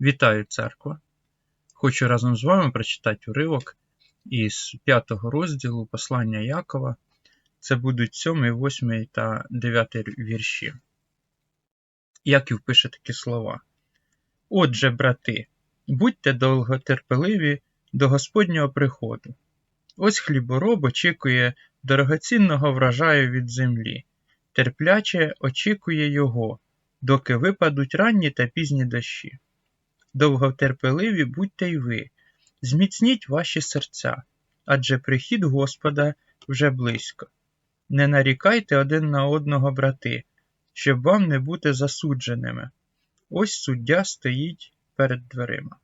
Вітаю церква! Хочу разом з вами прочитати уривок із 5 розділу послання Якова. Це будуть 7, 8 та 9 вірші. Яків пише такі слова. Отже, брати, будьте довготерпеливі до Господнього приходу. Ось хлібороб очікує дорогоцінного врожаю від землі, терпляче очікує його, доки випадуть ранні та пізні дощі. Довготерпеливі будьте й ви, зміцніть ваші серця, адже прихід Господа вже близько. Не нарікайте один на одного, брати, щоб вам не бути засудженими. Ось суддя стоїть перед дверима.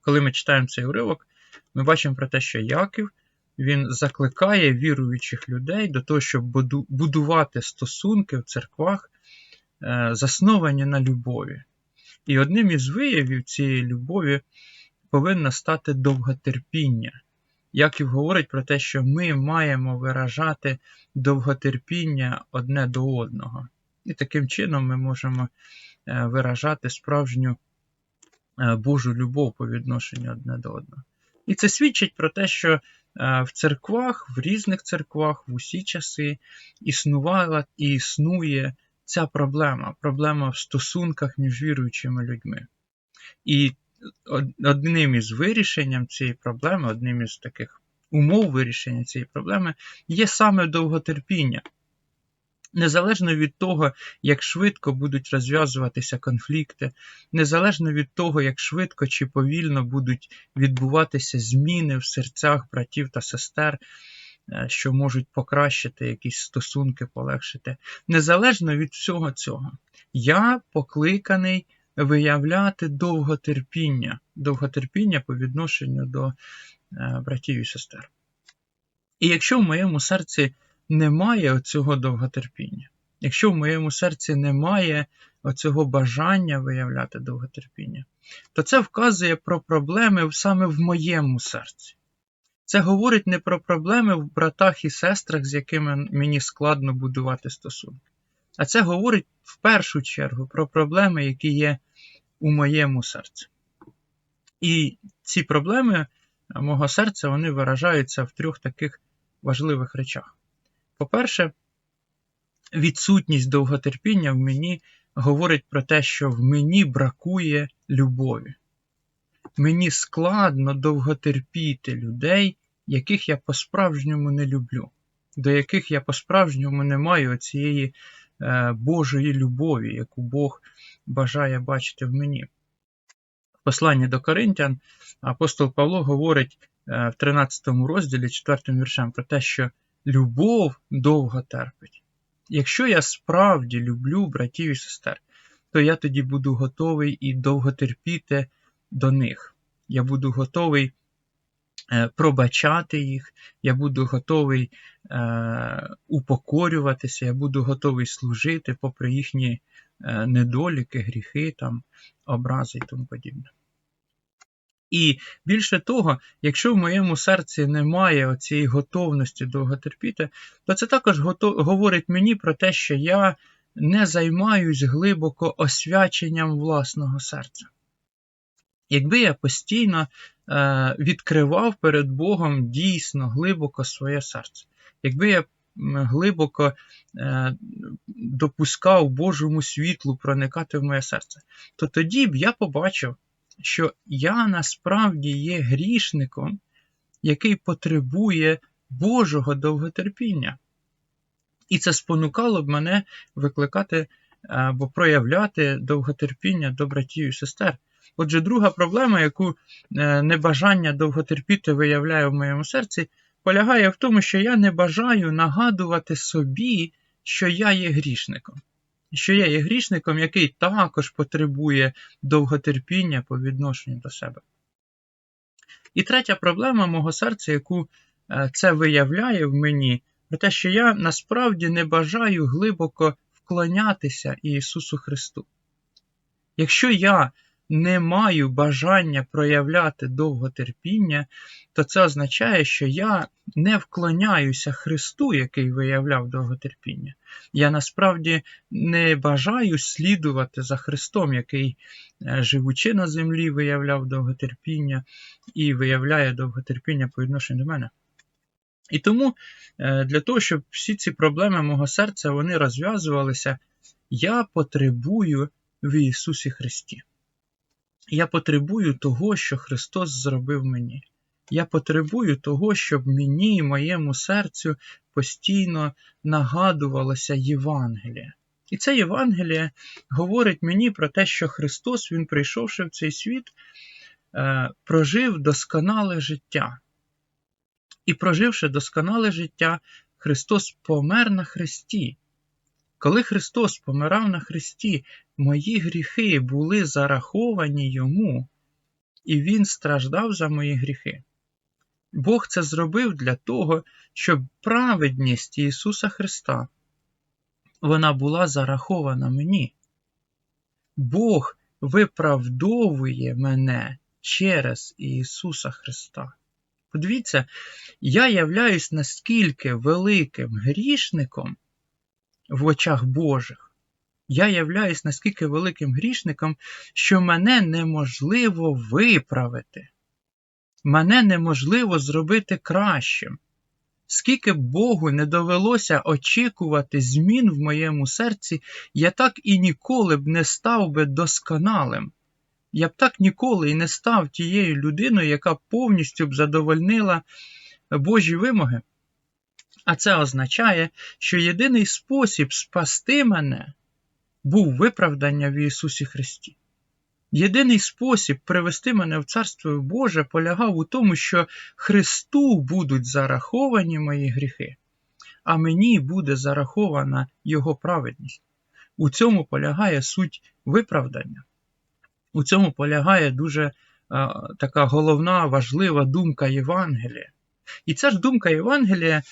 Коли ми читаємо цей уривок, ми бачимо про те, що Яків він закликає віруючих людей до того, щоб будувати стосунки в церквах, е, засновані на любові. І одним із виявів цієї любові повинно стати довготерпіння. Яків говорить про те, що ми маємо виражати довготерпіння одне до одного. І таким чином ми можемо е, виражати справжню е, Божу любов по відношенню одне до одного. І це свідчить про те, що е, в церквах, в різних церквах, в усі часи існувала і існує ця проблема, проблема в стосунках між віруючими людьми. І одним із вирішенням цієї проблеми, одним із таких умов вирішення цієї проблеми є саме довготерпіння. Незалежно від того, як швидко будуть розв'язуватися конфлікти, незалежно від того, як швидко чи повільно будуть відбуватися зміни в серцях братів та сестер, що можуть покращити якісь стосунки, полегшити. Незалежно від всього цього, я покликаний виявляти довготерпіння, довготерпіння по відношенню до е, братів і сестер. І якщо в моєму серці немає оцього довготерпіння, якщо в моєму серці немає оцього бажання виявляти довготерпіння, то це вказує про проблеми саме в моєму серці. Це говорить не про проблеми в братах і сестрах, з якими мені складно будувати стосунки. А це говорить в першу чергу про проблеми, які є у моєму серці. І ці проблеми мого серця вони виражаються в трьох таких важливих речах. По-перше, відсутність довготерпіння в мені говорить про те, що в мені бракує любові. Мені складно довготерпіти людей, яких я по-справжньому не люблю, до яких я по-справжньому не маю цієї е, Божої любові, яку Бог бажає бачити в мені. В посланні до Коринтян апостол Павло говорить е, в 13 розділі 4 віршем про те, що любов довго терпить. Якщо я справді люблю братів і сестер, то я тоді буду готовий і довго терпіти до них. Я буду готовий Е, пробачати їх, я буду готовий е, упокорюватися, я буду готовий служити попри їхні е, недоліки, гріхи, там, образи і тому подібне. І більше того, якщо в моєму серці немає цієї готовності довготерпіти, то це також говорить мені про те, що я не займаюсь глибоко освяченням власного серця. Якби я постійно е, відкривав перед Богом дійсно глибоко своє серце, якби я глибоко е, допускав Божому світлу проникати в моє серце, то тоді б я побачив, що я насправді є грішником, який потребує Божого довготерпіння. І це спонукало б мене викликати е, або проявляти довготерпіння до братів і сестер. Отже, друга проблема, яку е, небажання довготерпіти виявляє в моєму серці, полягає в тому, що я не бажаю нагадувати собі, що я є грішником. Що я є грішником, який також потребує довготерпіння по відношенню до себе. І третя проблема мого серця, яку е, це виявляє в мені, про те, що я насправді не бажаю глибоко вклонятися Ісусу Христу. Якщо я не маю бажання проявляти довготерпіння, то це означає, що я не вклоняюся Христу, який виявляв довготерпіння. Я насправді не бажаю слідувати за Христом, який, е, живучи на землі, виявляв довготерпіння і виявляє довготерпіння по відношенню до мене. І тому е, для того, щоб всі ці проблеми мого серця вони розв'язувалися, я потребую в Ісусі Христі. Я потребую того, що Христос зробив мені. Я потребую того, щоб мені і моєму серцю постійно нагадувалося Євангеліє. І це Євангеліє говорить мені про те, що Христос, Він, прийшовши в цей світ, е, прожив досконале життя. І проживши досконале життя, Христос помер на Христі. Коли Христос помирав на Христі, мої гріхи були зараховані Йому, і Він страждав за мої гріхи. Бог це зробив для того, щоб праведність Ісуса Христа вона була зарахована мені. Бог виправдовує мене через Ісуса Христа. Подивіться, я являюсь наскільки великим грішником в очах Божих. Я являюсь наскільки великим грішником, що мене неможливо виправити. Мене неможливо зробити кращим. Скільки б Богу не довелося очікувати змін в моєму серці, я так і ніколи б не став би досконалим. Я б так ніколи і не став тією людиною, яка повністю б задовольнила Божі вимоги. А це означає, що єдиний спосіб спасти мене був виправдання в Ісусі Христі. Єдиний спосіб привести мене в Царство Боже полягав у тому, що Христу будуть зараховані мої гріхи, а мені буде зарахована Його праведність. У цьому полягає суть виправдання. У цьому полягає дуже а, така головна важлива думка Євангелія. І ця ж думка Євангелія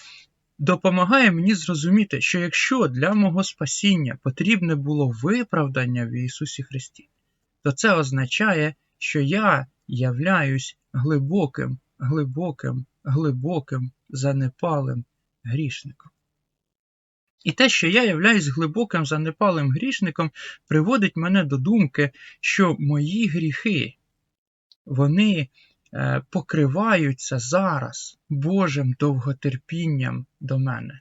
допомагає мені зрозуміти, що якщо для мого спасіння потрібне було виправдання в Ісусі Христі, то це означає, що я являюсь глибоким, глибоким, глибоким, занепалим грішником. І те, що я являюсь глибоким занепалим грішником, приводить мене до думки, що мої гріхи, вони покриваються зараз Божим довготерпінням до мене.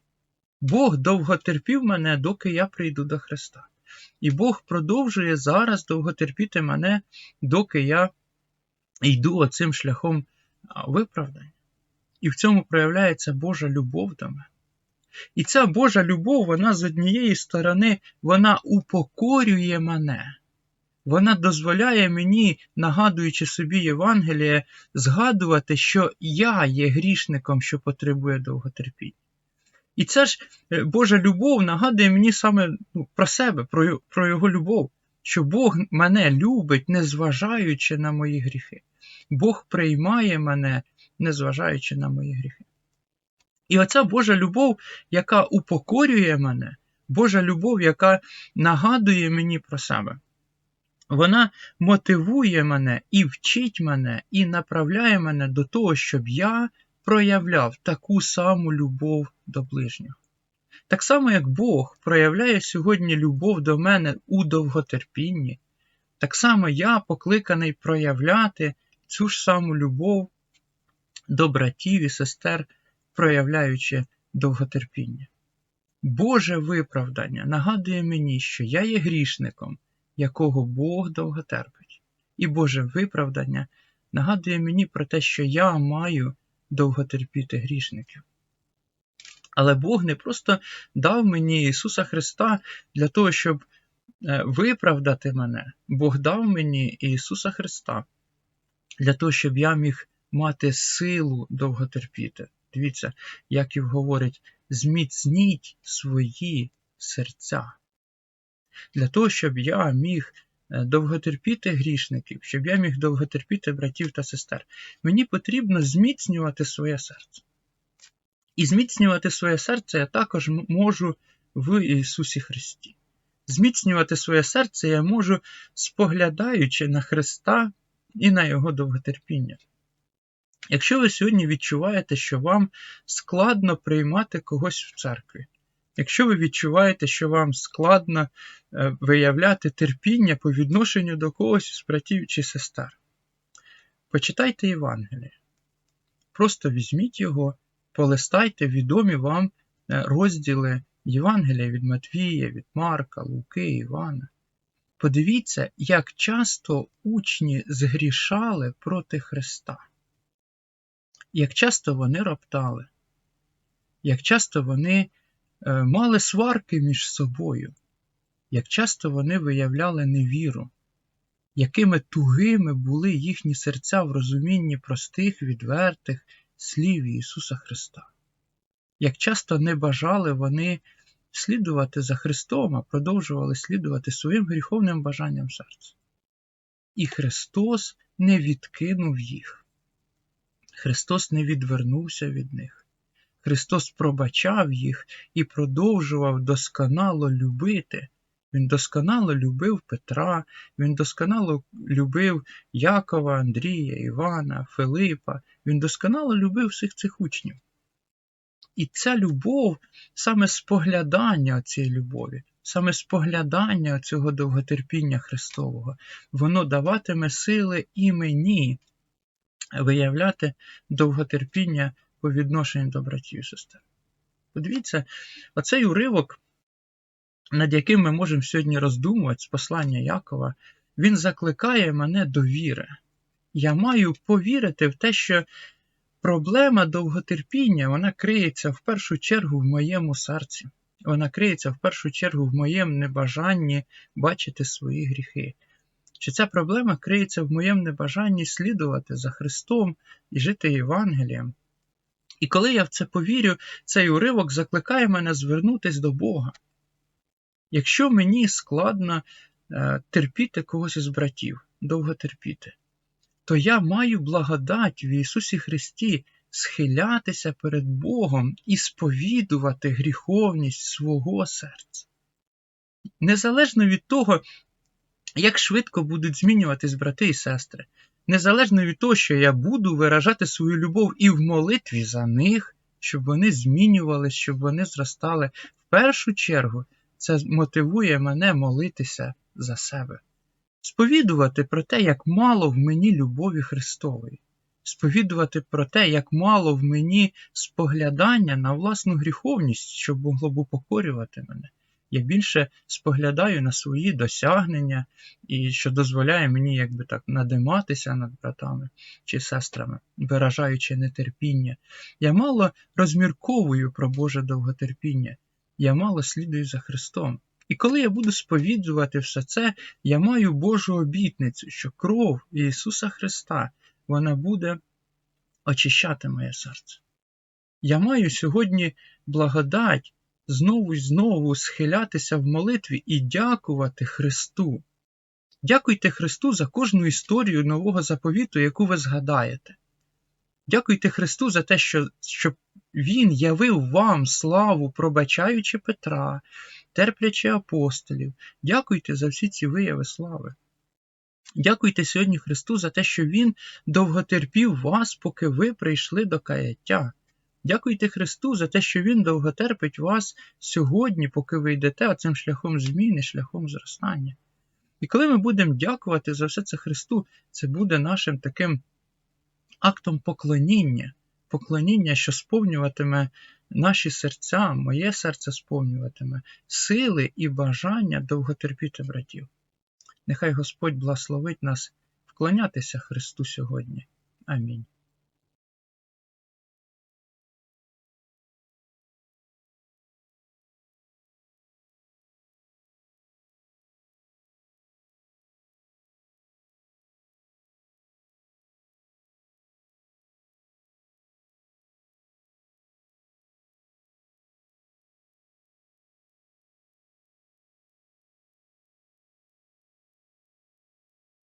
Бог довготерпів мене, доки я прийду до Христа. І Бог продовжує зараз довготерпіти мене, доки я йду оцим шляхом виправдання. І в цьому проявляється Божа любов до мене. І ця Божа любов, вона з однієї сторони, вона упокорює мене. Вона дозволяє мені, нагадуючи собі Євангеліє, згадувати, що я є грішником, що потребує довготерпіння. І ця ж е, Божа любов нагадує мені саме ну, про себе, про, про Його любов, що Бог мене любить, незважаючи на мої гріхи. Бог приймає мене, незважаючи на мої гріхи. І оця Божа любов, яка упокорює мене, Божа любов, яка нагадує мені про себе, вона мотивує мене і вчить мене, і направляє мене до того, щоб я проявляв таку саму любов до ближнього. Так само, як Бог проявляє сьогодні любов до мене у довготерпінні, так само я покликаний проявляти цю ж саму любов до братів і сестер проявляючи довготерпіння. Боже виправдання нагадує мені, що я є грішником, якого Бог довготерпить. І Боже виправдання нагадує мені про те, що я маю довготерпіти грішників. Але Бог не просто дав мені Ісуса Христа для того, щоб е, виправдати мене. Бог дав мені Ісуса Христа для того, щоб я міг мати силу довготерпіти. Дивіться, Яків говорить: зміцніть свої серця. Для того, щоб я міг е, довготерпіти грішників, щоб я міг довготерпіти братів та сестер, мені потрібно зміцнювати своє серце. І зміцнювати своє серце я також можу в Ісусі Христі. Зміцнювати своє серце я можу, споглядаючи на Христа і на Його довготерпіння. Якщо ви сьогодні відчуваєте, що вам складно приймати когось в церкві, якщо ви відчуваєте, що вам складно е, виявляти терпіння по відношенню до когось з братів чи сестер, почитайте Євангеліє. Просто візьміть його, полистайте відомі вам е, розділи Євангелія від Матвія, від Марка, Луки, Івана. Подивіться, як часто учні згрішали проти Христа, як часто вони роптали, як часто вони мали сварки між собою, як часто вони виявляли невіру, якими тугими були їхні серця в розумінні простих, відвертих слів Ісуса Христа, як часто не бажали вони слідувати за Христом, а продовжували слідувати своїм гріховним бажанням серця. І Христос не відкинув їх. Христос не відвернувся від них. Христос пробачав їх і продовжував досконало любити. Він досконало любив Петра, він досконало любив Якова, Андрія, Івана, Филипа, він досконало любив всіх цих учнів. І ця любов, саме споглядання цієї любові, саме споглядання цього довготерпіння Христового, воно даватиме сили і мені виявляти довготерпіння по відношенню до братів і сестер. Подивіться, оцей уривок, над яким ми можемо сьогодні роздумувати з послання Якова, він закликає мене до віри. Я маю повірити в те, що Проблема довготерпіння вона криється в першу чергу в моєму серці. Вона криється в першу чергу в моєму небажанні бачити свої гріхи. Чи ця проблема криється в моєму небажанні слідувати за Христом і жити Євангелієм? І коли я в це повірю, цей уривок закликає мене звернутися до Бога. Якщо мені складно е, терпіти когось із братів, довго терпіти, то я маю благодать в Ісусі Христі схилятися перед Богом і сповідувати гріховність свого серця. Незалежно від того, як швидко будуть змінюватись брати і сестри, незалежно від того, що я буду виражати свою любов і в молитві за них, щоб вони змінювалися, щоб вони зростали, в першу чергу це мотивує мене молитися за себе. Сповідувати про те, як мало в мені любові Христової, сповідувати про те, як мало в мені споглядання на власну гріховність, щоб могло б упокорювати мене. Я більше споглядаю на свої досягнення, і що дозволяє мені якби так надиматися над братами чи сестрами, виражаючи нетерпіння. Я мало розмірковую про Боже довготерпіння, я мало слідую за Христом. І коли я буду сповідувати все це, я маю Божу обітницю, що кров Ісуса Христа вона буде очищати моє серце. Я маю сьогодні благодать знову і знову схилятися в молитві і дякувати Христу. Дякуйте Христу за кожну історію нового заповіту, яку ви згадаєте. Дякуйте Христу за те, що, що Він явив вам славу, пробачаючи Петра, терплячи апостолів. Дякуйте за всі ці вияви слави. Дякуйте сьогодні Христу за те, що Він довготерпів вас, поки ви прийшли до каяття. Дякуйте Христу за те, що Він довготерпить вас сьогодні, поки ви йдете оцим шляхом зміни, шляхом зростання. І коли ми будемо дякувати за все це Христу, це буде нашим таким актом поклоніння, поклоніння, що сповнюватиме наші серця, моє серце сповнюватиме сили і бажання довготерпіти братів. Нехай Господь благословить нас вклонятися Христу сьогодні. Амінь.